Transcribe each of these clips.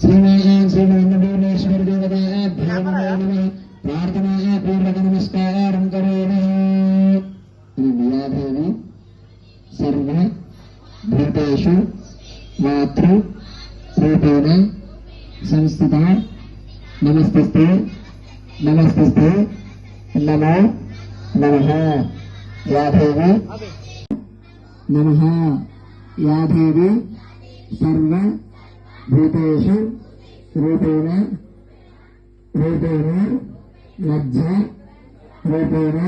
శ్రీనారాయణ శ్రీ వెంకటేశ్వర దేవతాయ ధ్యానమేణ ప్రార్థనాయ పూర్వక నమస్కారం కరేణ విద్యాదేవి సర్వ భూతేషు మాతృ రూపేణ సంస్థిత నమస్తే నమస్తే నమో నమ యాదేవి నమ యాదేవి సర్వ భూతేషు రూపేణ రూపేణ లజ్జ రూపేణ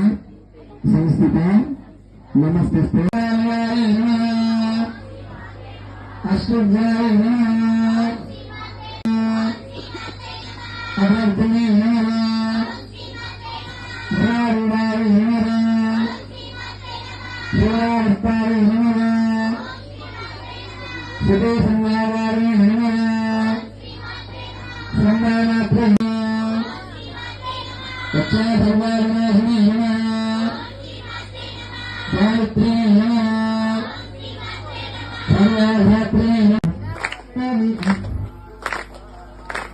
సంస్థిత నమస్తే అశ్వజాయ అవర్ధనే రారుడాయ శివార్తాయ శుభే సంగారాయ సంగానాత్రే వచ్చే సర్వాలనాశనే సావిత్రే సర్వాధాత్రే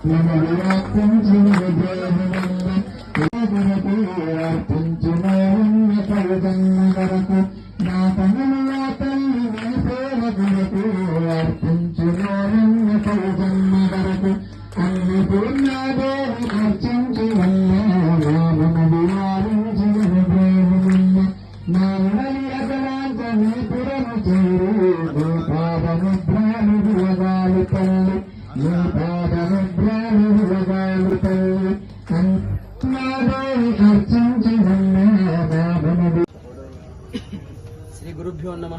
నమ. విరాక్తం వరకు శ్రీ గురుభ్యో నమ.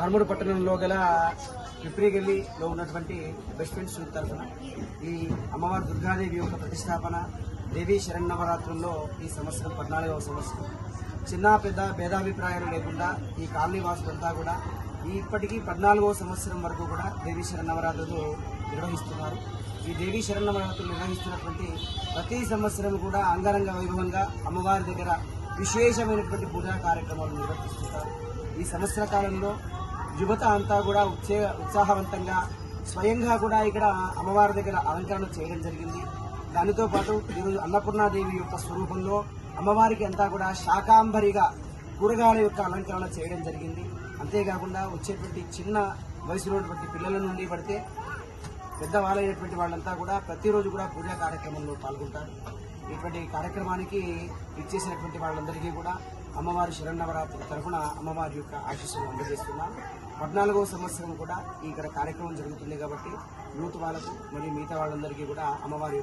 ఆర్మూరు పట్టణంలో గల పిప్రిగల్లిలో ఉన్నటువంటి బెస్ట్ ఫ్రెండ్స్ తరఫున ఈ అమ్మవారి దుర్గాదేవి యొక్క ప్రతిష్టాపన దేవీ శరణవరాత్రుల్లో ఈ సంవత్సరం పద్నాలుగవ సంవత్సరం. చిన్న పెద్ద భేదాభిప్రాయాలు లేకుండా ఈ కాలనీ వాసులంతా కూడా ఇప్పటికీ పద్నాలుగో సంవత్సరం వరకు కూడా దేవీ శరణవరాధులు నిర్వహిస్తున్నారు. ఈ దేవీ శరణవరాధులు నిర్వహిస్తున్నటువంటి ప్రతి సంవత్సరం కూడా అంగరంగ వైభవంగా అమ్మవారి దగ్గర విశేషమైనటువంటి పూజా కార్యక్రమాలు నిర్వర్తిస్తుంటారు. ఈ సంవత్సర కాలంలో యువత అంతా కూడా ఉత్సే ఉత్సాహవంతంగా స్వయంగా కూడా ఇక్కడ అమ్మవారి దగ్గర అలంకరణ చేయడం జరిగింది. దానితో పాటు ఈరోజు అన్నపూర్ణాదేవి యొక్క స్వరూపంలో అమ్మవారికి అంతా కూడా శాకాంబరిగా కూరగాయల యొక్క అలంకరణ చేయడం జరిగింది. అంతేకాకుండా వచ్చేటువంటి చిన్న వయసులో ఉన్నటువంటి పిల్లల నుండి పడితే పెద్దవాళ్ళైనటువంటి వాళ్ళంతా కూడా ప్రతిరోజు కూడా పూజా కార్యక్రమంలో పాల్గొంటారు. ఇటువంటి కార్యక్రమానికి ఇచ్చేసినటువంటి వాళ్ళందరికీ కూడా అమ్మవారి శరణవరాత్రి తరఫున అమ్మవారి యొక్క ఆశీస్సులు అందజేస్తున్నాం. పద్నాలుగవ సంవత్సరం కూడా ఇక్కడ కార్యక్రమం జరుగుతుంది కాబట్టి యూత్ వాళ్ళకు మరియు మిగతా వాళ్ళందరికీ కూడా అమ్మవారి